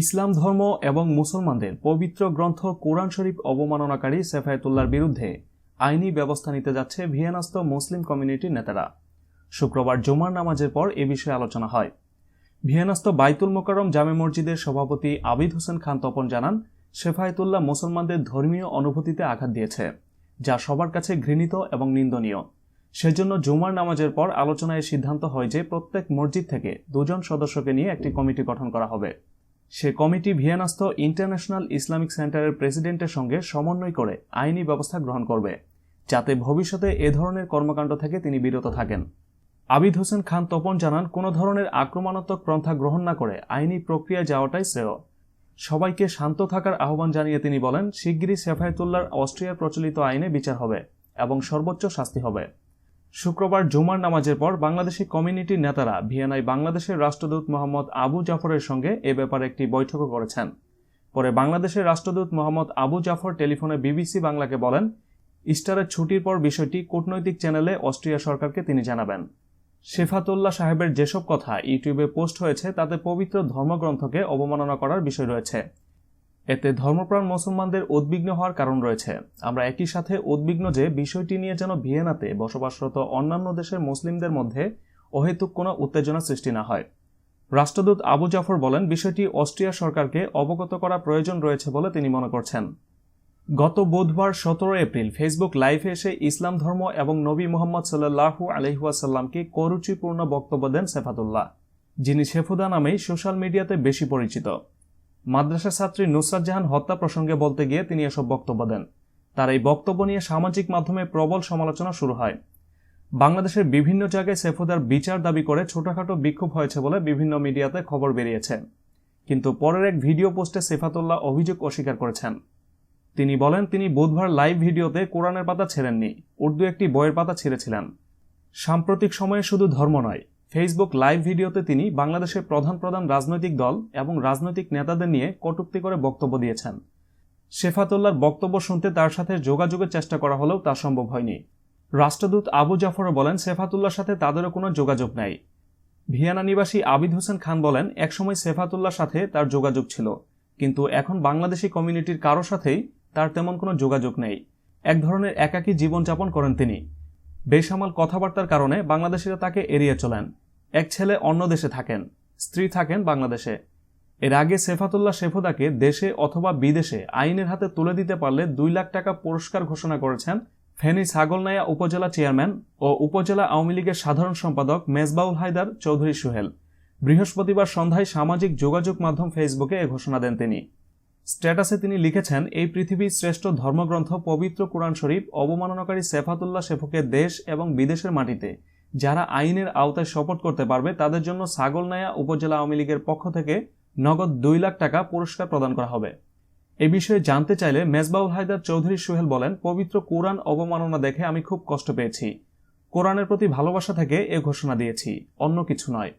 ইসলাম ধর্ম এবং মুসলমানদের পবিত্র গ্রন্থ কোরআন শরীফ অবমাননাকারী সেফায়েতুল্লাহর বিরুদ্ধে আইনি ব্যবস্থা নিতে যাচ্ছে ভিয়েনাস্ত মুসলিম কমিউনিটির নেতারা। শুক্রবার জুমার নামাজের পর এ বিষয়ে আলোচনা হয়। ভিয়েনাস্ত বাইতুল মোকারম জামে মসজিদের সভাপতি আবিদ হোসেন খান তপন জানান শেফায়েতুল্লাহ মুসলমানদের ধর্মীয় অনুভূতিতে আঘাত দিয়েছে, যা সবার কাছে ঘৃণিত এবং নিন্দনীয়। সেজন্য জুমার নামাজের পর আলোচনায় সিদ্ধান্ত হয় যে প্রত্যেক মসজিদ থেকে দুজন সদস্যকে নিয়ে একটি কমিটি গঠন করা হবে। সে কমিটি ভিয়েনাস্থ ইন্টারন্যাশনাল ইসলামিক সেন্টারের প্রেসিডেন্টের সঙ্গে সমন্বয় করে আইনি ব্যবস্থা গ্রহণ করবে, যাতে ভবিষ্যতে এ ধরনের কর্মকাণ্ড থেকে তিনি বিরত থাকেন। আবিদ হোসেন খান তপন জানান, কোনো ধরনের আক্রমণাত্মক পন্থা গ্রহণ না করে আইনি প্রক্রিয়া যাওয়াটাই শ্রেয়। সবাইকে শান্ত থাকার আহ্বান জানিয়ে তিনি বলেন, শিগগিরই সেফায়েতুল্লাহর অস্ট্রিয়ার প্রচলিত আইনে বিচার হবে এবং সর্বোচ্চ শাস্তি হবে। শুক্রবার জুমার নামাজের পর বাংলাদেশি কমিউনিটির নেতারা ভিয়েনায় বাংলাদেশের রাষ্ট্রদূত মোহাম্মদ আবু জাফরের সঙ্গে এ ব্যাপারে একটি বৈঠকও করেছেন। পরে বাংলাদেশের রাষ্ট্রদূত মোহাম্মদ আবু জাফর টেলিফোনে বিবিসি বাংলাকে বলেন, ইস্টারের ছুটির পর বিষয়টি কূটনৈতিক চ্যানেলে অস্ট্রিয়া সরকারকে তিনি জানাবেন। শেফাতুল্লাহ সাহেবের যেসব কথা ইউটিউবে পোস্ট হয়েছে তাতে পবিত্র ধর্মগ্রন্থকে অবমাননা করার বিষয় রয়েছে। এতে ধর্মপ্রাণ মুসলমানদের উদ্বিগ্ন হওয়ার কারণ রয়েছে। আমরা একই সাথে উদ্বিগ্ন যে বিষয়টি নিয়ে যেন ভিয়েনাতে বসবাসরত অন্যান্য দেশের মুসলিমদের মধ্যে অহেতুক কোনো উত্তেজনা সৃষ্টি না হয়। রাষ্ট্রদূত আবু জাফর বলেন, বিষয়টি অস্ট্রিয়া সরকারকে অবগত করা প্রয়োজন রয়েছে বলে তিনি মনে করছেন। গত বুধবার সতেরো এপ্রিল ফেসবুক লাইভে এসে ইসলাম ধর্ম এবং নবী মোহাম্মদ সাল্লাহু আলহিহাসাল্লামকে করুচিপূর্ণ বক্তব্য দেন সেফাতুল্লাহ, যিনি শেফুদা নামেই সোশ্যাল মিডিয়াতে বেশি পরিচিত। মাদ্রাসা ছাত্রী নুসরাত জাহান হত্যা প্রসঙ্গে বলতে গিয়ে তিনি এসব বক্তব্য দেন। তার এই বক্তব্য নিয়ে সামাজিক মাধ্যমে প্রবল সমালোচনা শুরু হয়। বাংলাদেশের বিভিন্ন জায়গায় সেফুদার বিচার দাবি করে ছোটখাটো বিক্ষোভ হয়েছে বলে বিভিন্ন মিডিয়াতে খবর বেরিয়েছে। কিন্তু পরের এক ভিডিও পোস্টে সেফাতুল্লাহ অভিযোগ অস্বীকার করেছেন। তিনি বলেন, তিনি বুধবার লাইভ ভিডিওতে কোরআনের পাতা ছেড়েননি, উর্দু একটি বইয়ের পাতা ছেড়েছিলেন। সাম্প্রতিক সময়ে শুধু ধর্ম নয় ফেসবুক লাইভ ভিডিওতে তিনি বাংলাদেশের প্রধান প্রধান রাজনৈতিক দল এবং রাজনৈতিক নেতাদের নিয়ে কটূক্তি করে বক্তব্য দিয়েছেন। শেফাতুল্লার বক্তব্য শুনতে তার সাথে যোগাযোগের চেষ্টা করা হলেও তা সম্ভব হয়নি। রাষ্ট্রদূত আবু জাফরও বলেন সেফাতুল্লাহর সাথে তাদেরও কোনো যোগাযোগ নাই। ভিয়ানা নিবাসী আবিদ হোসেন খান বলেন, একসময় সেফাতুল্লাহর সাথে তার যোগাযোগ ছিল, কিন্তু এখন বাংলাদেশি কমিউনিটির কারও সাথেই তার তেমন কোনো যোগাযোগ নেই। এক ধরনের একাকী জীবনযাপন করেন তিনি। বেসামাল কথাবার্তার কারণে বাংলাদেশিরা তাকে এড়িয়ে চলেন। এক ছেলে অন্য দেশে থাকেন, স্ত্রী থাকেন বাংলাদেশে। এর আগে সেফাতুল্লাহ শেফুদাকে দেশে অথবা বিদেশে আইনের হাতে তুলে দিতে পারলে দুই লাখ টাকা পুরস্কার ঘোষণা করেছেন ফেনী ছাগলনাইয়া উপজেলা চেয়ারম্যান ও উপজেলা আওয়ামী লীগের সাধারণ সম্পাদক মেজবাউল হায়দার চৌধুরী সোহেল। বৃহস্পতিবার সন্ধ্যায় সামাজিক যোগাযোগ মাধ্যম ফেসবুকে এ ঘোষণা দেন তিনি। স্ট্যাটাসে তিনি লিখেছেন, এই পৃথিবীর শ্রেষ্ঠ ধর্মগ্রন্থ পবিত্র কোরআন শরীফ অবমাননাকারী সেফাতুল্লাহ শেফুকে দেশ এবং বিদেশের মাটিতে যারা আইনের আওতায় শপথ করতে পারবে, তাদের জন্য ছাগলনায়া উপজেলা আওয়ামী লীগের পক্ষ থেকে নগদ দুই লাখ টাকা পুরস্কার প্রদান করা হবে। এ বিষয়ে জানতে চাইলে মেজবাউল হায়দার চৌধুরী সোহেল বলেন, পবিত্র কোরআন অবমাননা দেখে আমি খুব কষ্ট পেয়েছি। কোরআনের প্রতি ভালোবাসা থেকে এ ঘোষণা দিয়েছি, অন্য কিছু নয়।